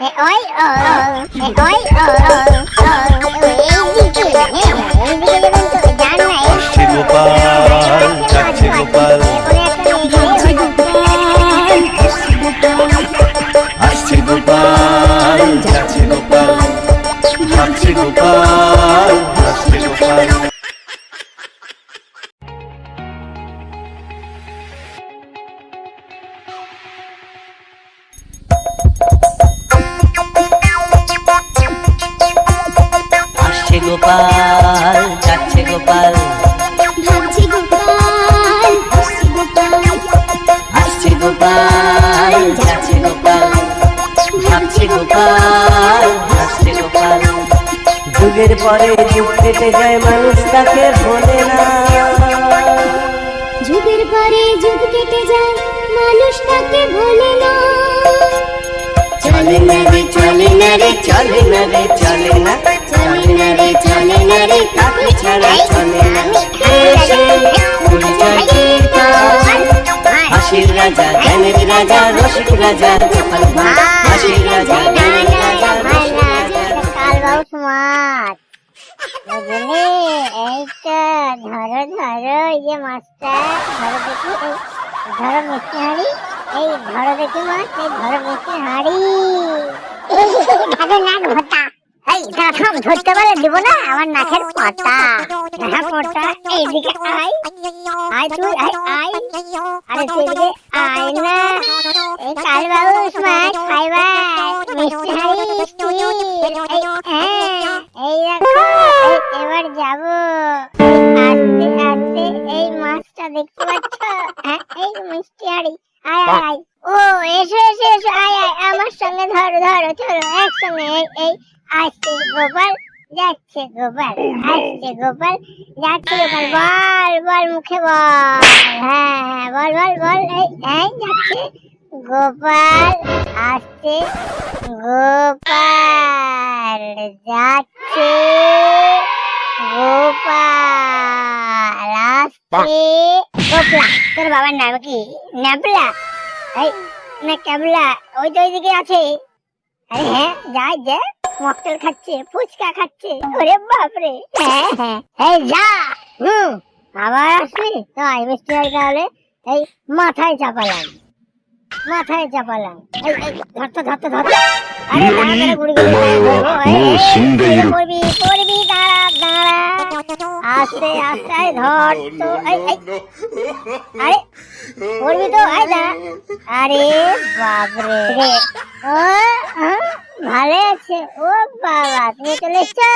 এ ওই ও এ গোপাল যাচ্ছে গোপাল। ভাবছি গোপাল ভাবছি গোপাল। আসছে গোপাল যাচ্ছে গোপাল। ভাবছে গোপাল আসছে গোপাল। যুগের পরে যুগ কেটে যায় মানুষ তাকে ভোলে না। যুগের পরে যুগ কেটে যায় মানুষ তাকে ভোলে না। চলে না রে চলে না রে চলে না রে চলে না রে কাকে চলে না এসে পরিচয় কীর্তন হাসির রাজা জ্ঞানের রাজা রসিক রাজা গোপাল হাসির রাজা জ্ঞানের রাজা রসিক রাজা। কালবাউস মাছ বুঝলি এইটা ধরো ধরো এই যে মাছটা ধরো দেখি এই ধরো মিষ্টি হাড়ি এই ধরো দেখি মাছ এই ধরো মিষ্টি হাড়ি। ধরো নাক এই ধরতে পারলে দিব না? আমার নাকের পাতা। হ্যাঁ পাতা? এইদিকে আয়। আয় তুই, আয় আয়। আরে তুই এদিকে আয় না। এই কালবাউস মাছ খাইবা। মিষ্টি হাড়ি তুই। এই দেখো এবার যাব। আস্তে আস্তে এই মাছটা দেখতে পাচ্ছ? হ্যাঁ এই মিষ্টি হাড়ি আয় আয়। ও, এসো এসো এসো। আয় আয়, আমার সঙ্গে ধরো ধরো, চলো, একসঙ্গে, এই এই। আসছে গোপাল যাচ্ছে গোপাল আসছে গোপাল যাচ্ছে গোপাল। বল বল মুখে বল। হ্যাঁ হ্যাঁ বল বল বল। এই যাচ্ছে গোপাল আসছে গোপাল যাচ্ছে গোপাল আসছে গোপলা। তোর বাবার নাম কি? ন্যাবলা এই না ক্যাবলা ওই তো ওইদিকে আছে। আরে হ্যাঁ যাই যা। মকটেল খাচ্ছে ফুচকা খাচ্ছে। ওরে বাপরে। হ্যাঁ হ্যাঁ। এই যা। হুম আবার আসলি তাই মিষ্টি হয় তাহলে। এই মাথায় চাপালাম। মাথায় চাপালাম। এই এই ধরতো ধরতো ধরতো আরে তাড়াতাড়ি গুড়ি গুড়ি পড়বি পড়বি দাঁড়া দাঁড়া। আস্তে আস্তে এই ধর তো। এই এই। আরে পড়বি তো দাঁড়া। আরে বাপরে। ও আহ, ভালো আছে। ও বাবা তুমি চলে এসছো?